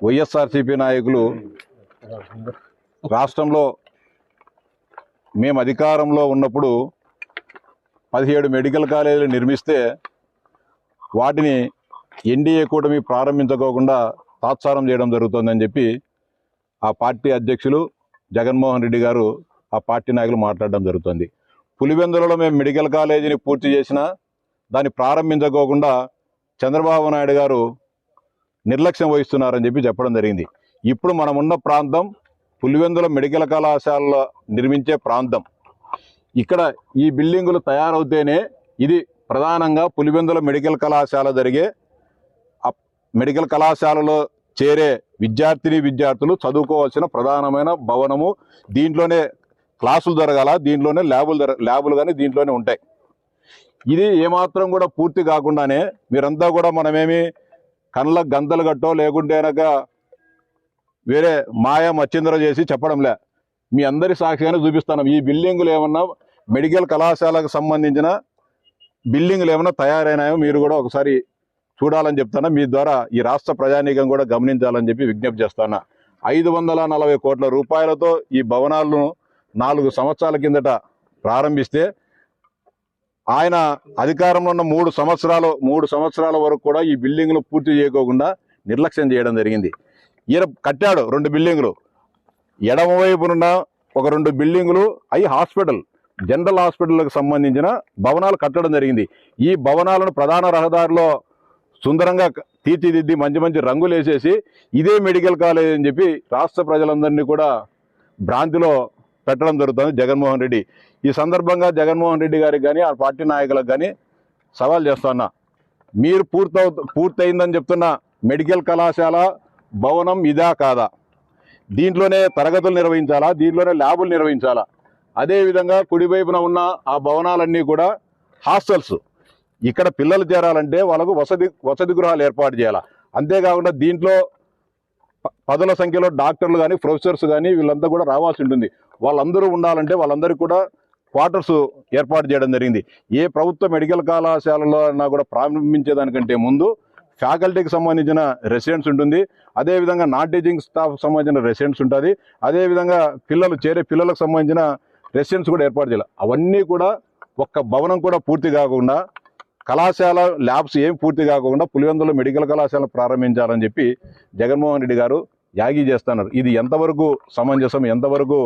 వైఎస్ఆర్సీపీ నాయకులు రాష్ట్రంలో మేము అధికారంలో ఉన్నప్పుడు పదిహేడు మెడికల్ కాలేజీలు నిర్మిస్తే వాటిని ఎన్డీఏ కూటమి ప్రారంభించుకోకుండా తాత్సారం చేయడం జరుగుతుందని చెప్పి ఆ పార్టీ అధ్యక్షులు జగన్మోహన్ రెడ్డి గారు ఆ పార్టీ నాయకులు మాట్లాడడం జరుగుతుంది. పులివెందులలో మేము మెడికల్ కాలేజీని పూర్తి చేసినా దాన్ని ప్రారంభించుకోకుండా చంద్రబాబు నాయుడు గారు నిర్లక్ష్యం వహిస్తున్నారని చెప్పి చెప్పడం జరిగింది. ఇప్పుడు మనం ఉన్న ప్రాంతం పులివెందుల మెడికల్ కళాశాలలో నిర్మించే ప్రాంతం. ఇక్కడ ఈ బిల్డింగులు తయారవుతేనే ఇది ప్రధానంగా పులివెందుల మెడికల్ కళాశాల జరిగే మెడికల్ కళాశాలలో చేరే విద్యార్థిని విద్యార్థులు చదువుకోవాల్సిన ప్రధానమైన భవనము. దీంట్లోనే క్లాసులు జరగాల దీంట్లోనే ల్యాబులు జర ల్యాబులు కానీ దీంట్లోనే ఉంటాయి. ఇది ఏమాత్రం కూడా పూర్తి కాకుండానే మీరంతా కూడా మనమేమి కళ్ళ గంతలు కట్టో లేకుంటే వేరే మాయ మచ్చింద్ర చేసి చెప్పడంలే. మీ అందరి సాక్షిగానే చూపిస్తాను. ఈ బిల్డింగులు ఏమన్నా మెడికల్ కళాశాలకు సంబంధించిన బిల్డింగులు ఏమన్నా తయారైనాయో మీరు కూడా ఒకసారి చూడాలని చెప్తాను మీ ద్వారా ఈ రాష్ట్ర ప్రజానీకం కూడా గమనించాలని చెప్పి విజ్ఞప్తి చేస్తాను. ఐదు వందల నలభై కోట్ల రూపాయలతో ఈ భవనాలను నాలుగు సంవత్సరాల కిందట ప్రారంభిస్తే ఆయన అధికారంలో ఉన్న మూడు సంవత్సరాలు మూడు సంవత్సరాల వరకు కూడా ఈ బిల్డింగ్లు పూర్తి చేయకోకుండా నిర్లక్ష్యం చేయడం జరిగింది. ఈయన కట్టాడు రెండు బిల్డింగులు. ఎడమవైపునున్న ఒక రెండు బిల్డింగులు అవి హాస్పిటల్ జనరల్ హాస్పిటల్కి సంబంధించిన భవనాలు కట్టడం జరిగింది. ఈ భవనాలను ప్రధాన రహదారిలో సుందరంగా తీర్చిదిద్ది మంచి మంచి రంగులు వేసేసి ఇదే మెడికల్ కాలేజ్ అని చెప్పి రాష్ట్ర ప్రజలందరినీ కూడా భ్రాంతిలో పెట్టడం జరుగుతుంది జగన్మోహన్ రెడ్డి. ఈ సందర్భంగా జగన్మోహన్ రెడ్డి గారికి కానీ ఆ పార్టీ నాయకులకు కానీ సవాల్ చేస్తున్నా మీరు పూర్తవు పూర్తయిందని చెప్తున్న మెడికల్ కళాశాల భవనం ఇదా కాదా? దీంట్లోనే తరగతులు నిర్వహించాలా? దీంట్లోనే ల్యాబులు నిర్వహించాలా? అదేవిధంగా కుడివైపున ఉన్న ఆ భవనాలన్నీ కూడా హాస్టల్స్. ఇక్కడ పిల్లలు చేరాలంటే వాళ్ళకు వసతి వసతి గృహాలు ఏర్పాటు చేయాలా? అంతేకాకుండా దీంట్లో పదుల సంఖ్యలో డాక్టర్లు కానీ ప్రొఫెసర్స్ కానీ వీళ్ళంతా కూడా రావాల్సి ఉంటుంది. వాళ్ళందరూ ఉండాలంటే వాళ్ళందరికీ కూడా క్వార్టర్స్ ఏర్పాటు చేయడం జరిగింది. ఏ ప్రభుత్వ మెడికల్ కళాశాలలో అన్నా కూడా ప్రారంభించేదానికంటే ముందు ఫ్యాకల్టీకి సంబంధించిన రెసిడెంట్స్ ఉంటుంది. అదేవిధంగా నాన్ టీచింగ్ స్టాఫ్ సంబంధించిన రెసిడెంట్స్ ఉంటుంది. అదేవిధంగా పిల్లలు చేరే పిల్లలకు సంబంధించిన రెసిడెంట్స్ కూడా ఏర్పాటు చేయాలి. అవన్నీ కూడా ఒక్క భవనం కూడా పూర్తి కాకుండా కళాశాల ల్యాబ్స్ ఏం పూర్తి కాకుండా పులివెందులో మెడికల్ కళాశాల ప్రారంభించాలని చెప్పి జగన్మోహన్ రెడ్డి గారు యాగి చేస్తున్నారు. ఇది ఎంతవరకు సమంజసం ఎంతవరకు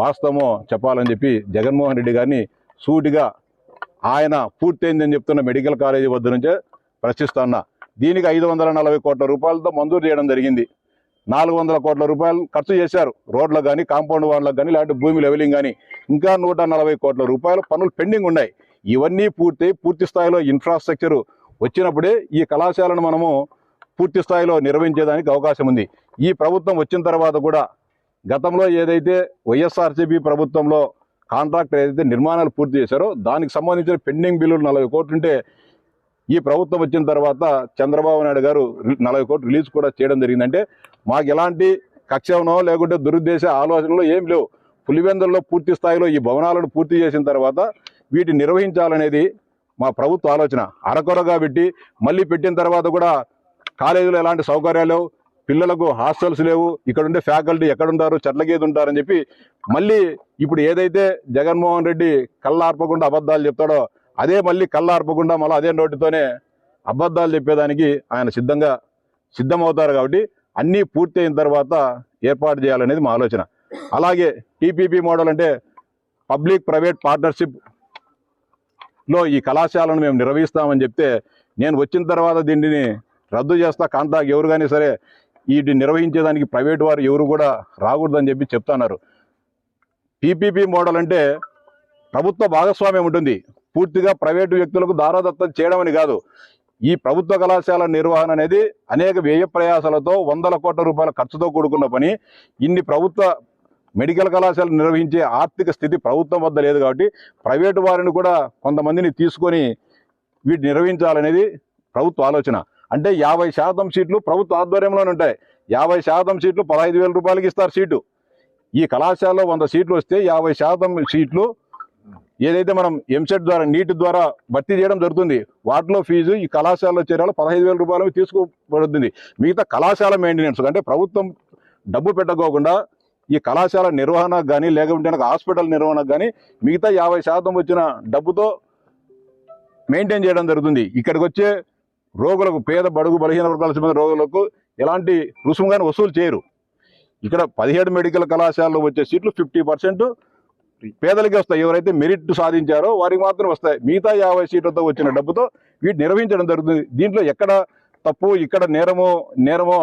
వాస్తవమో చెప్పాలని చెప్పి జగన్మోహన్ రెడ్డి గారిని సూటిగా ఆయన పూర్తయిందని చెప్తున్న మెడికల్ కాలేజీ వద్ద నుంచే ప్రశ్నిస్తున్నా దీనికి ఐదు వందల నలభై కోట్ల రూపాయలతో మంజూరు చేయడం జరిగింది. నాలుగు వందల కోట్ల రూపాయలు ఖర్చు చేశారు. రోడ్లకు కానీ కాంపౌండ్ వాళ్ళకు కానీ లేకపోతే భూమి లెవెలింగ్ కానీ ఇంకా నూట నలభై కోట్ల రూపాయల పనులు పెండింగ్ ఉన్నాయి. ఇవన్నీ పూర్తి పూర్తి స్థాయిలో ఇన్ఫ్రాస్ట్రక్చర్ వచ్చినప్పుడే ఈ కళాశాలను మనము పూర్తి స్థాయిలో నిర్వహించేదానికి అవకాశం ఉంది. ఈ ప్రభుత్వం వచ్చిన తర్వాత కూడా గతంలో ఏదైతే వైఎస్ఆర్సీపీ ప్రభుత్వంలో కాంట్రాక్టర్ ఏదైతే నిర్మాణాలు పూర్తి చేశారో దానికి సంబంధించిన పెండింగ్ బిల్లులు నలభై కోట్లు ఉంటే ఈ ప్రభుత్వం వచ్చిన తర్వాత చంద్రబాబు నాయుడు గారు నలభై కోట్లు రిలీజ్ కూడా చేయడం జరిగిందంటే మాకు ఎలాంటి కక్షనో లేకుంటే దురుద్దేశ ఆలోచనలు ఏం లేవు. పులివెందుల్లో పూర్తి స్థాయిలో ఈ భవనాలను పూర్తి చేసిన తర్వాత వీటిని నిర్వహించాలనేది మా ప్రభుత్వ ఆలోచన. అరకొరగా పెట్టి మళ్ళీ పెట్టిన తర్వాత కూడా కాలేజీలో ఎలాంటి సౌకర్యాలు పిల్లలకు హాస్టల్స్ లేవు. ఇక్కడ ఉండే ఫ్యాకల్టీ ఎక్కడుంటారు చెట్లకేది ఉంటారని చెప్పి మళ్ళీ ఇప్పుడు ఏదైతే జగన్మోహన్ రెడ్డి కళ్ళార్పకుండా అబద్ధాలు చెప్తాడో అదే మళ్ళీ కళ్ళార్పకుండా మళ్ళీ అదే నోటితోనే అబద్ధాలు చెప్పేదానికి ఆయన సిద్ధంగా సిద్ధమవుతారు కాబట్టి అన్నీ పూర్తి అయిన తర్వాత ఏర్పాటు చేయాలనేది మా ఆలోచన. అలాగే టీపీపీ మోడల్ అంటే పబ్లిక్ ప్రైవేట్ పార్ట్నర్షిప్ లో ఈ కళాశాలను మేము నిర్వహిస్తామని చెప్తే నేను వచ్చిన తర్వాత దీనిని రద్దు చేస్తా కాంట్రాక్ట్ ఎవరు కానీ సరే వీటిని నిర్వహించేదానికి ప్రైవేట్ వారు ఎవరు కూడా రాకూడదని చెప్పి చెప్తున్నారు. పీపీపీ మోడల్ అంటే ప్రభుత్వ భాగస్వామ్యం ఉంటుంది. పూర్తిగా ప్రైవేటు వ్యక్తులకు దారాదత్తం చేయడం అని కాదు. ఈ ప్రభుత్వ కళాశాల నిర్వహణ అనేది అనేక వ్యయ ప్రయాసాలతో వందల కోట్ల రూపాయల ఖర్చుతో కూడుకున్న పని. ఇన్ని ప్రభుత్వ మెడికల్ కళాశాల నిర్వహించే ఆర్థిక స్థితి ప్రభుత్వం వద్ద లేదు కాబట్టి ప్రైవేటు వారిని కూడా కొంతమందిని తీసుకొని వీటిని నిర్వహించాలనేది ప్రభుత్వ ఆలోచన. అంటే యాభై శాతం సీట్లు ప్రభుత్వ ఆధ్వర్యంలోనే ఉంటాయి. యాభై శాతం సీట్లు పదహైదు వేల రూపాయలకి ఇస్తారు సీటు. ఈ కళాశాలలో వంద సీట్లు వస్తే యాభై శాతం సీట్లు ఏదైతే మనం ఎంసెట్ ద్వారా నీట్ ద్వారా భర్తీ చేయడం జరుగుతుంది వాటిలో ఫీజు ఈ కళాశాలలో చేరాలో పదహైదు వేల రూపాయలు తీసుకోబడుతుంది. మిగతా కళాశాల మెయింటెనెన్స్ అంటే ప్రభుత్వం డబ్బు పెట్టకోకుండా ఈ కళాశాల నిర్వహణకు కానీ లేకుంటే హాస్పిటల్ నిర్వహణకు కానీ మిగతా యాభై శాతం వచ్చిన డబ్బుతో మెయింటైన్ చేయడం జరుగుతుంది. ఇక్కడికి వచ్చే రోగులకు పేద బడుగు బలహీన వర్గాల చెందిన రోగులకు ఎలాంటి రుసుము కానీ వసూలు చేయరు. ఇక్కడ పదిహేడు మెడికల్ కళాశాలలో వచ్చే సీట్లు ఫిఫ్టీ పర్సెంట్ పేదలకి వస్తాయి. ఎవరైతే మెరిట్ సాధించారో వారికి మాత్రం వస్తాయి. మిగతా యాభై సీట్లతో వచ్చిన డబ్బుతో వీటి నిర్వహించడం జరుగుతుంది. దీంట్లో ఎక్కడ తప్పు ఇక్కడ నేరమో నేరమో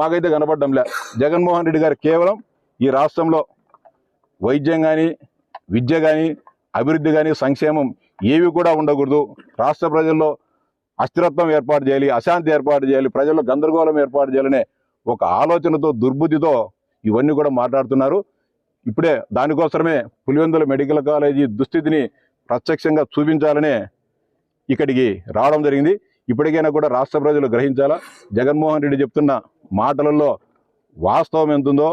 మాకైతే కనపడడంలే జగన్మోహన్ రెడ్డి గారు కేవలం ఈ రాష్ట్రంలో వైద్యం కానీ విద్య కానీ అభివృద్ధి కానీ సంక్షేమం ఏవి కూడా ఉండకూడదు. రాష్ట్ర ప్రజల్లో అస్థిరత్వం ఏర్పాటు చేయాలి అశాంతి ఏర్పాటు చేయాలి ప్రజల్లో గందరగోళం ఏర్పాటు చేయాలనే ఒక ఆలోచనతో దుర్బుద్ధితో ఇవన్నీ కూడా మాట్లాడుతున్నారు. ఇప్పుడే దానికోసమే పులివెందుల మెడికల్ కాలేజీ దుస్థితిని ప్రత్యక్షంగా చూపించాలనే ఇక్కడికి రావడం జరిగింది. ఇప్పటికైనా కూడా రాష్ట్ర ప్రజలు గ్రహించాలా? జగన్మోహన్ రెడ్డి చెప్తున్న మాటలలో వాస్తవం ఎంతుందో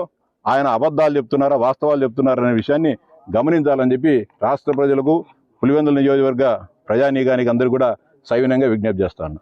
ఆయన అబద్ధాలు చెప్తున్నారా వాస్తవాలు చెప్తున్నారా అనే విషయాన్ని గమనించాలని చెప్పి రాష్ట్ర ప్రజలకు పులివెందుల నియోజకవర్గ ప్రజానీకానికి అందరూ కూడా సవినంగా విజ్ఞప్తి చేస్తాను